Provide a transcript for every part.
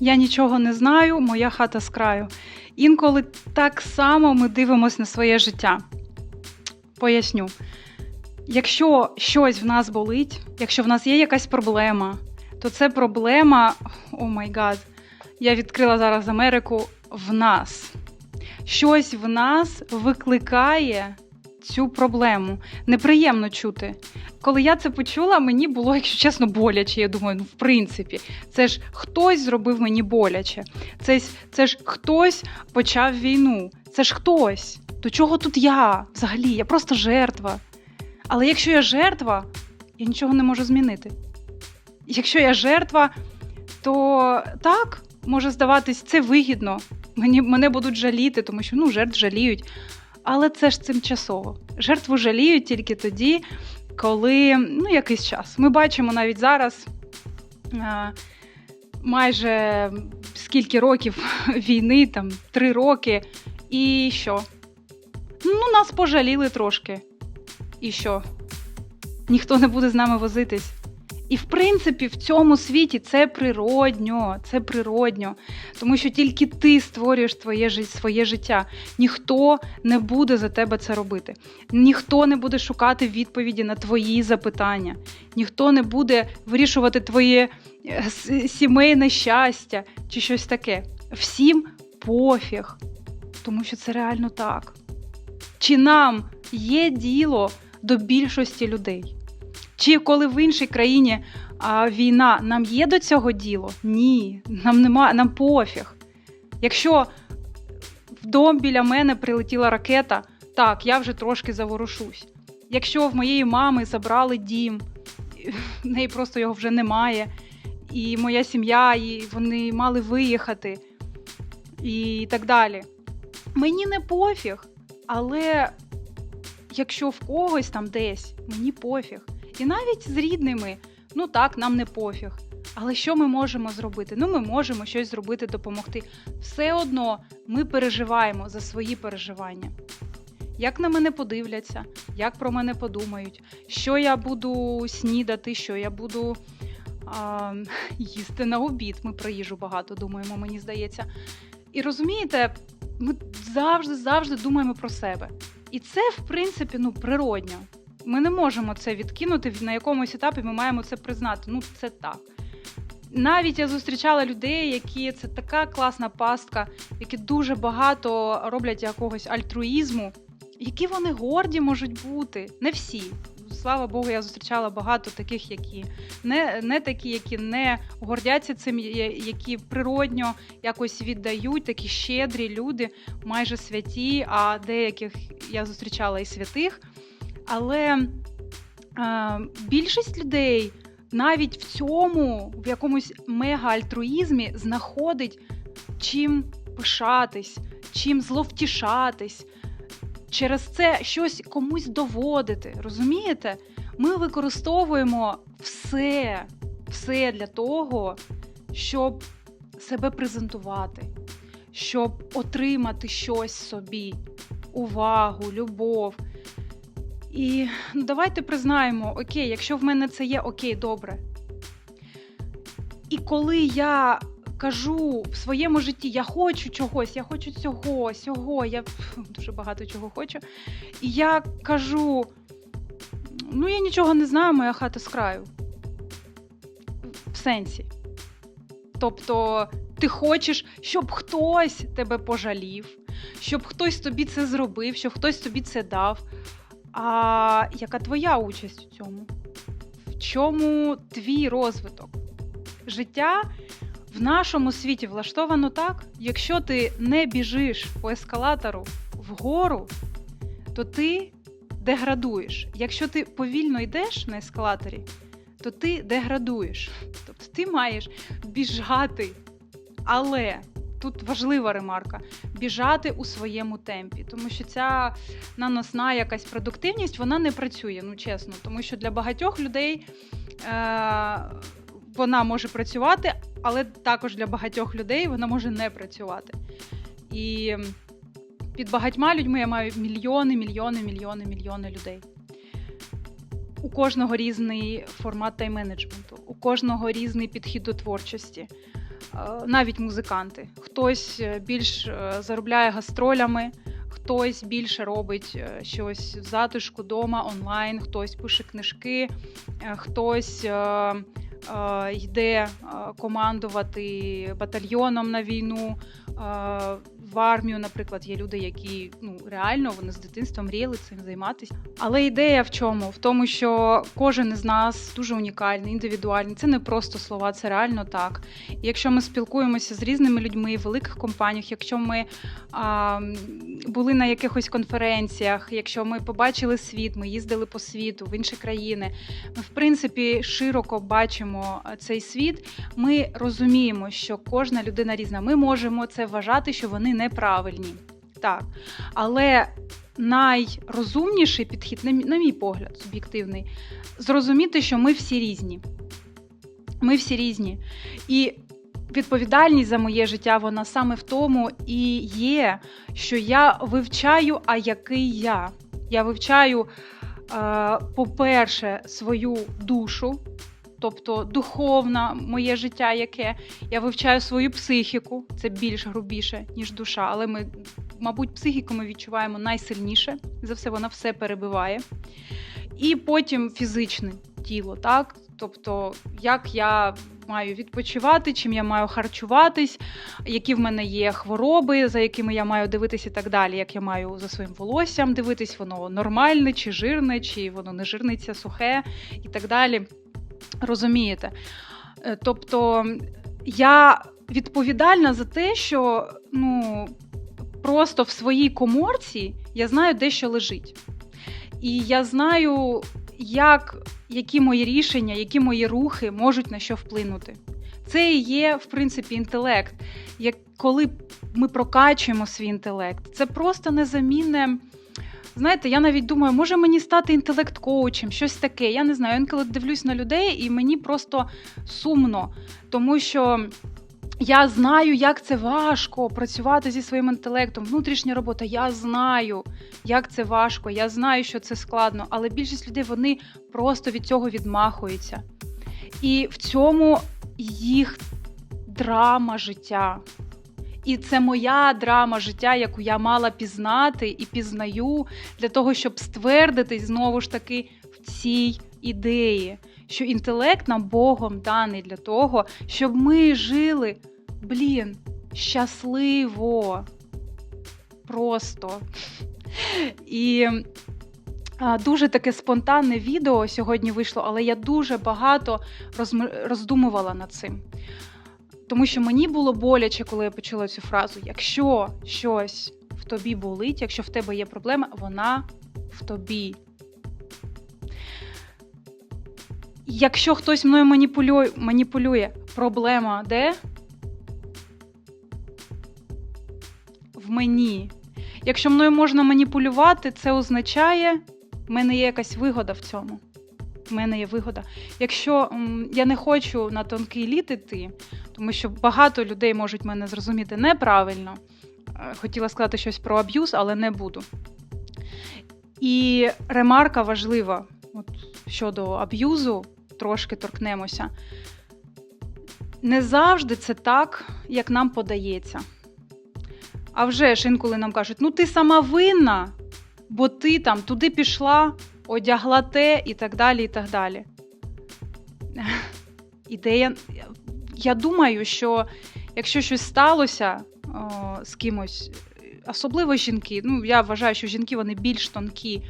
Я нічого не знаю, моя хата з краю. Інколи так само ми дивимося на своє життя. Поясню. Якщо щось в нас болить, якщо в нас є якась проблема, то це проблема, о май гад, я відкрила зараз Америку в нас. Щось в нас викликає цю проблему. Неприємно чути. Коли я це почула, мені було, якщо чесно, боляче. Я думаю, ну в принципі, це ж хтось зробив мені боляче. Це, ж- це ж хтось почав війну. Це ж хтось. До чого тут я? Взагалі, я просто жертва. Але якщо я жертва, я нічого не можу змінити. Якщо я жертва, то так, може здаватись, це вигідно. Мені, мене будуть жаліти, тому що ну, жертв жаліють. Але це ж тимчасово. Жертву жаліють тільки тоді, коли ну, якийсь час. Ми бачимо навіть зараз а, майже скільки років війни, там три роки, і що? Ну, нас пожаліли трошки. І що? Ніхто не буде з нами возитись. І в принципі, в цьому світі це природньо, це природньо, тому що тільки ти створюєш твоє, своє життя. Ніхто не буде за тебе це робити. Ніхто не буде шукати відповіді на твої запитання. Ніхто не буде вирішувати твоє е, сімейне щастя чи щось таке. Всім пофіг, тому що це реально так. Чи нам є діло до більшості людей? Чи коли в іншій країні а, війна, нам є до цього діло? Ні, нам нема, нам пофіг. Якщо в дом біля мене прилетіла ракета, так, я вже трошки заворушусь. Якщо в моєї мами забрали дім, в неї просто його вже немає, і моя сім'я, і вони мали виїхати, і так далі. Мені не пофіг, але якщо в когось там десь, мені пофіг. І навіть з рідними, ну так, нам не пофіг. Але що ми можемо зробити? Ну, ми можемо щось зробити, допомогти. Все одно ми переживаємо за свої переживання. Як на мене подивляться, як про мене подумають, що я буду снідати, що я буду а, їсти на обід. Ми про їжу багато думаємо, мені здається. І розумієте, ми завжди завжди думаємо про себе. І це, в принципі, ну, природньо. Ми не можемо це відкинути на якомусь етапі. Ми маємо це признати. Ну, це так. Навіть я зустрічала людей, які це така класна пастка, які дуже багато роблять якогось альтруїзму. Які вони горді можуть бути? Не всі. Слава Богу, я зустрічала багато таких, які не, не такі, які не гордяться цим, які природньо якось віддають, такі щедрі люди, майже святі, а деяких я зустрічала і святих. Але е, більшість людей навіть в цьому, в якомусь мега-альтруїзмі, знаходить чим пишатись, чим зловтішатись, через це щось комусь доводити. Розумієте? Ми використовуємо все, все для того, щоб себе презентувати, щоб отримати щось собі, увагу, любов. І ну, давайте признаємо, окей, якщо в мене це є, окей, добре. І коли я кажу в своєму житті, я хочу чогось, я хочу цього, сього, я дуже багато чого хочу. І я кажу: ну, я нічого не знаю, моя хата з краю. В сенсі. Тобто, ти хочеш, щоб хтось тебе пожалів, щоб хтось тобі це зробив, щоб хтось тобі це дав. А яка твоя участь у цьому? В чому твій розвиток? Життя в нашому світі влаштовано так, якщо ти не біжиш по ескалатору вгору, то ти деградуєш. Якщо ти повільно йдеш на ескалаторі, то ти деградуєш. Тобто ти маєш біжати. Але тут важлива ремарка: біжати у своєму темпі, тому що ця наносна якась продуктивність вона не працює, ну чесно, тому що для багатьох людей е- вона може працювати, але також для багатьох людей вона може не працювати. І під багатьма людьми я маю мільйони, мільйони, мільйони, мільйони людей. У кожного різний формат тайм-менеджменту, у кожного різний підхід до творчості. Е, навіть музиканти. Хтось е, більш е, заробляє гастролями, хтось більше робить щось в затишку дома онлайн, хтось пише книжки, хтось йде командувати батальйоном на війну. В армію, наприклад, є люди, які ну реально вони з дитинства мріяли цим займатися. Але ідея в чому? В тому, що кожен із нас дуже унікальний, індивідуальний. Це не просто слова, це реально так. І якщо ми спілкуємося з різними людьми в великих компаніях, якщо ми а, були на якихось конференціях, якщо ми побачили світ, ми їздили по світу в інші країни, ми в принципі широко бачимо цей світ. Ми розуміємо, що кожна людина різна. Ми можемо це вважати, що вони неправильні. Так. Але найрозумніший підхід, на мій- погляд, суб'єктивний, зрозуміти, що ми всі різні. Ми всі різні. І відповідальність за моє життя, вона саме в тому і є, що я вивчаю, а який я. Я вивчаю, е, по-перше, свою душу, тобто духовне моє життя, яке я вивчаю свою психіку, це більш грубіше, ніж душа, але ми, мабуть, психіку ми відчуваємо найсильніше. За все, вона все перебиває. І потім фізичне тіло, так? Тобто, як я маю відпочивати, чим я маю харчуватись, які в мене є хвороби, за якими я маю дивитись і так далі, як я маю за своїм волоссям дивитись, воно нормальне чи жирне, чи воно не жирниця, сухе і так далі. Розумієте? Е, Тобто я відповідальна за те, що ну, просто в своїй коморці я знаю, де що лежить. І я знаю, як, які мої рішення, які мої рухи можуть на що вплинути. Це і є, в принципі, інтелект. Як коли ми прокачуємо свій інтелект, це просто незамінне. Знаєте, я навіть думаю, може мені стати інтелект-коучем, щось таке. Я не знаю. Інколи дивлюсь на людей, і мені просто сумно, тому що я знаю, як це важко працювати зі своїм інтелектом. Внутрішня робота. Я знаю, як це важко. Я знаю, що це складно, але більшість людей вони просто від цього відмахуються. І в цьому їх драма життя. І це моя драма життя, яку я мала пізнати і пізнаю для того, щоб ствердитись знову ж таки в цій ідеї, що інтелект нам Богом даний для того, щоб ми жили, блін, щасливо. Просто. І дуже таке спонтанне відео сьогодні вийшло, але я дуже багато роздумувала над цим. Тому що мені було боляче, коли я почула цю фразу: якщо щось в тобі болить, якщо в тебе є проблема, вона в тобі. Якщо хтось мною маніпулює, маніпулює проблема де? В мені. Якщо мною можна маніпулювати, це означає, в мене є якась вигода в цьому. В мене є вигода. Якщо м, я не хочу на тонкий лід іти, тому що багато людей можуть мене зрозуміти неправильно. Е, Хотіла сказати щось про аб'юз, але не буду. І ремарка важлива от, щодо аб'юзу, трошки торкнемося. Не завжди це так, як нам подається. А вже ж інколи нам кажуть: ну ти сама винна, бо ти там туди пішла, одягла те і так далі. і так далі. Ідея. Я думаю, що якщо щось сталося о, з кимось, особливо жінки, ну я вважаю, що жінки вони більш тонкі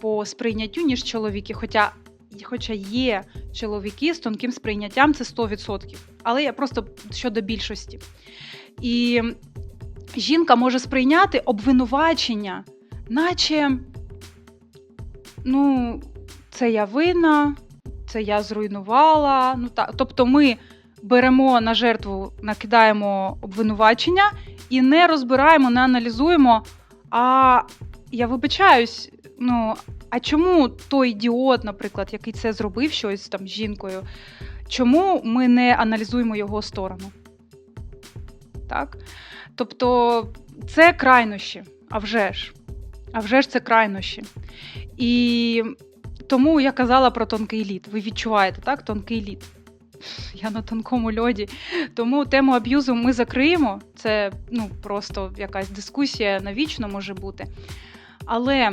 по сприйняттю, ніж чоловіки. Хоча, хоча є чоловіки з тонким сприйняттям, це 100%. Але я просто щодо більшості. І жінка може сприйняти обвинувачення, наче ну, це я винна, це я зруйнувала. Ну, та, тобто ми беремо на жертву, накидаємо обвинувачення і не розбираємо, не аналізуємо. А я вибачаюсь, ну, а чому той ідіот, наприклад, який це зробив щось там з жінкою, чому ми не аналізуємо його сторону? Так? Тобто це крайнощі, а вже ж. А вже ж це крайнощі. І тому я казала про тонкий лід. Ви відчуваєте, так? Тонкий лід. я на тонкому льоді. Тому тему аб'юзу ми закриємо. Це ну, просто якась дискусія навічно може бути. Але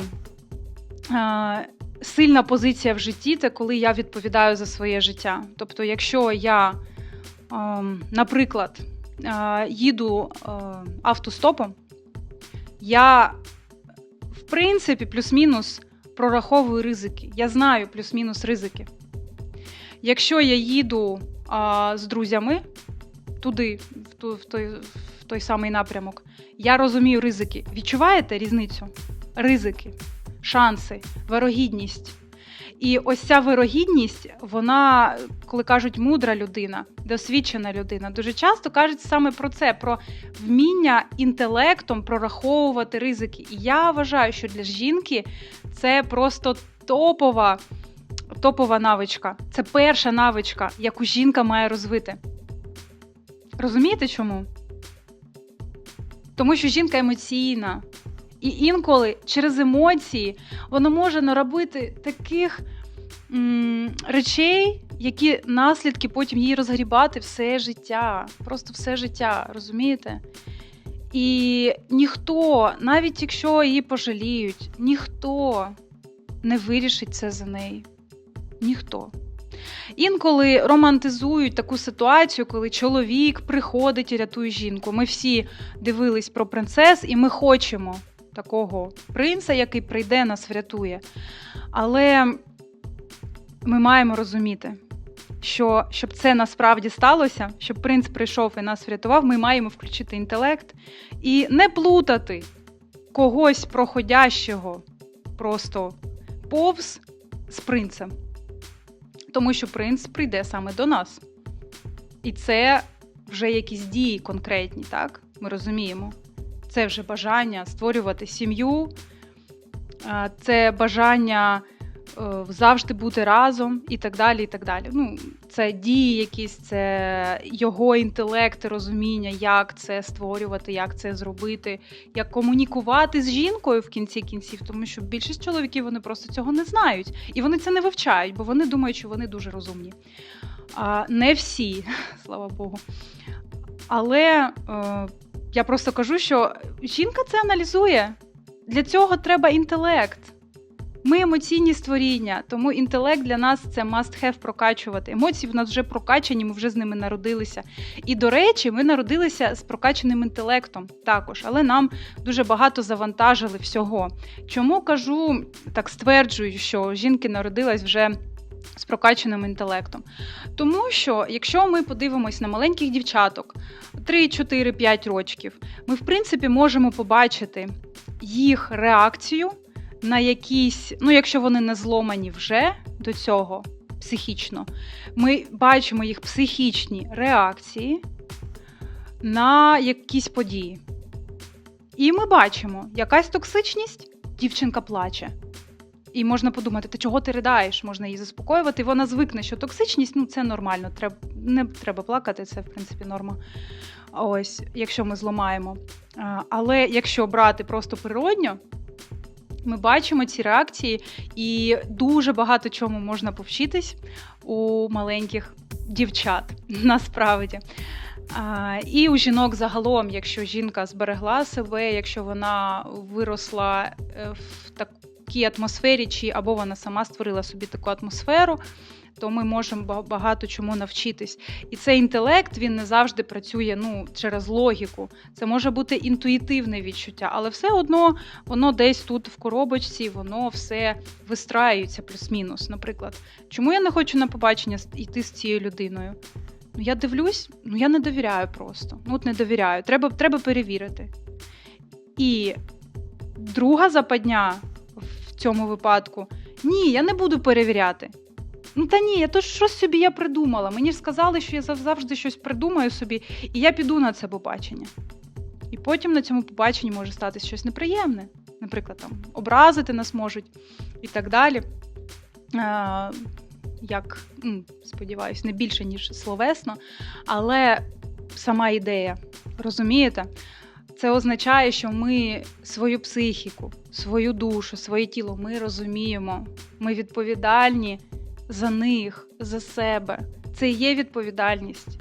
е, сильна позиція в житті це коли я відповідаю за своє життя. Тобто, якщо я, е, наприклад, е, їду е, автостопом, я, принципі, плюс-мінус прораховую ризики. Я знаю плюс-мінус ризики. Якщо я їду а, з друзями туди, в, ту, в, той, в той самий напрямок, я розумію ризики. Відчуваєте різницю? Ризики, шанси, вирогідність. І ось ця вирогідність, вона, коли кажуть мудра людина, досвідчена людина, дуже часто кажуть саме про це: про вміння інтелектом прораховувати ризики. І я вважаю, що для жінки це просто топова, топова навичка. Це перша навичка, яку жінка має розвити. Розумієте чому? Тому що жінка емоційна. І інколи через емоції вона може наробити таких м, речей, які наслідки потім їй розгрібати все життя. Просто все життя, розумієте? І ніхто, навіть якщо її пожаліють, ніхто не вирішить це за неї. Ніхто. Інколи романтизують таку ситуацію, коли чоловік приходить і рятує жінку. Ми всі дивились про принцес, і ми хочемо такого принца, який прийде, нас врятує. Але ми маємо розуміти, що щоб це насправді сталося, щоб принц прийшов і нас врятував, ми маємо включити інтелект і не плутати когось проходящого просто повз з принцем. Тому що принц прийде саме до нас. І це вже якісь дії конкретні, так? Ми розуміємо. Це вже бажання створювати сім'ю, це бажання е, завжди бути разом і так далі. і так далі. Ну, Це дії якісь, це його інтелект, розуміння, як це створювати, як це зробити, як комунікувати з жінкою в кінці кінців, тому що більшість чоловіків вони просто цього не знають. І вони це не вивчають, бо вони думають, що вони дуже розумні. А, Не всі, слава Богу. Але. Я просто кажу, що жінка це аналізує. Для цього треба інтелект. Ми емоційні створіння, тому інтелект для нас це must have прокачувати. Емоції в нас вже прокачані, ми вже з ними народилися. І, до речі, ми народилися з прокачаним інтелектом також, але нам дуже багато завантажили всього. Чому кажу, так стверджую, що жінки народились вже з прокачаним інтелектом. Тому що, якщо ми подивимось на маленьких дівчаток 3, 4, 5 років, ми, в принципі, можемо побачити їх реакцію на якісь, ну, якщо вони не зломані вже до цього психічно, ми бачимо їх психічні реакції на якісь події. І ми бачимо, якась токсичність, дівчинка плаче. І можна подумати, ти чого ти ридаєш? Можна її заспокоювати. Вона звикне, що токсичність ну це нормально. Треба не треба плакати, це в принципі норма. Ось, якщо ми зламаємо. Але якщо брати просто природньо, ми бачимо ці реакції, і дуже багато чому можна повчитись у маленьких дівчат насправді. А, І у жінок загалом, якщо жінка зберегла себе, якщо вона виросла е, в таку такій атмосфері, чи або вона сама створила собі таку атмосферу, то ми можемо багато чому навчитись. І цей інтелект він не завжди працює ну, через логіку. Це може бути інтуїтивне відчуття, але все одно воно десь тут в коробочці, воно все вистраюється плюс-мінус. Наприклад, чому я не хочу на побачення йти з цією людиною? Ну, я дивлюсь, ну я не довіряю просто. Ну, от не довіряю. Треба, Треба перевірити. І друга западня цьому випадку. Ні, я не буду перевіряти. Ну та ні, я то щось собі я придумала. Мені ж сказали, що я завжди щось придумаю собі, і я піду на це побачення. І потім на цьому побаченні може статись щось неприємне. Наприклад, там образити нас можуть і так далі. А, Як, сподіваюся, не більше, ніж словесно, але сама ідея, розумієте? Це означає, що ми свою психіку, свою душу, своє тіло ми розуміємо. Ми відповідальні за них, за себе. це є відповідальність.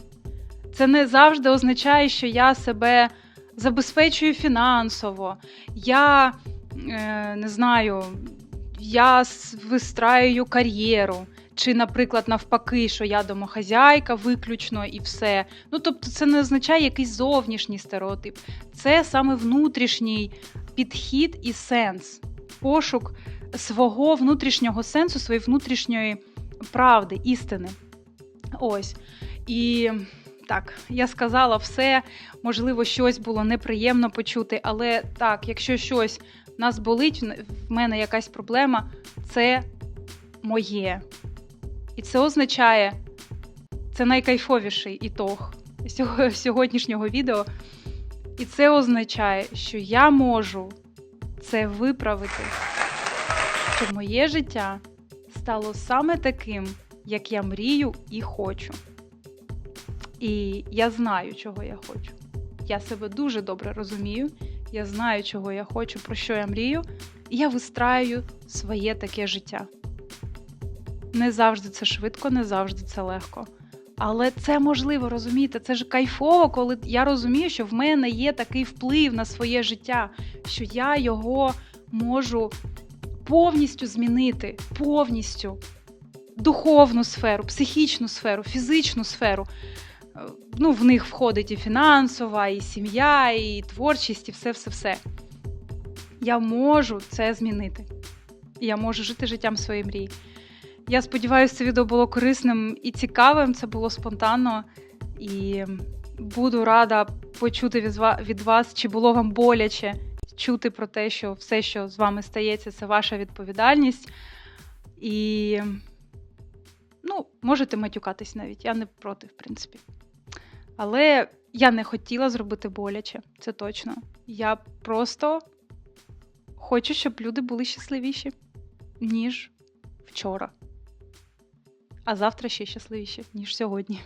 Це не завжди означає, що я себе забезпечую фінансово, я е, не знаю, я вистраюю кар'єру. Чи, наприклад, навпаки, що я домохазяйка виключно і все. Ну, тобто, це не означає якийсь зовнішній стереотип. Це саме внутрішній підхід і сенс, пошук свого внутрішнього сенсу, своєї внутрішньої правди, істини. Ось. І так, я сказала все. Можливо, щось було неприємно почути, але так, якщо щось нас болить, в мене якась проблема, це моє. І це означає, це найкайфовіший ітог сьогоднішнього відео. І це означає, що я можу це виправити, щоб моє життя стало саме таким, як я мрію і хочу. І я знаю, чого я хочу. Я себе дуже добре розумію. Я знаю, чого я хочу, про що я мрію, і я вистраю своє таке життя. Не завжди це швидко, не завжди це легко. Але це можливо, розумієте, це ж кайфово, коли я розумію, що в мене є такий вплив на своє життя, що я його можу повністю змінити, повністю духовну сферу, психічну сферу, фізичну сферу. Е, Ну, в них входить і фінансова, і сім'я, і творчість, і все-все-все. Я можу це змінити. Я можу жити життям своєї мрії. Я сподіваюся, це відео було корисним і цікавим. Це було спонтанно. І буду рада почути від вас, чи було вам боляче чути про те, що все, що з вами стається, це ваша відповідальність. І ну, можете матюкатись навіть. Я не проти, в принципі. Але я не хотіла зробити боляче, це точно. Я просто хочу, щоб люди були щасливіші, ніж вчора а завтра ще щасливіші, ніж сьогодні.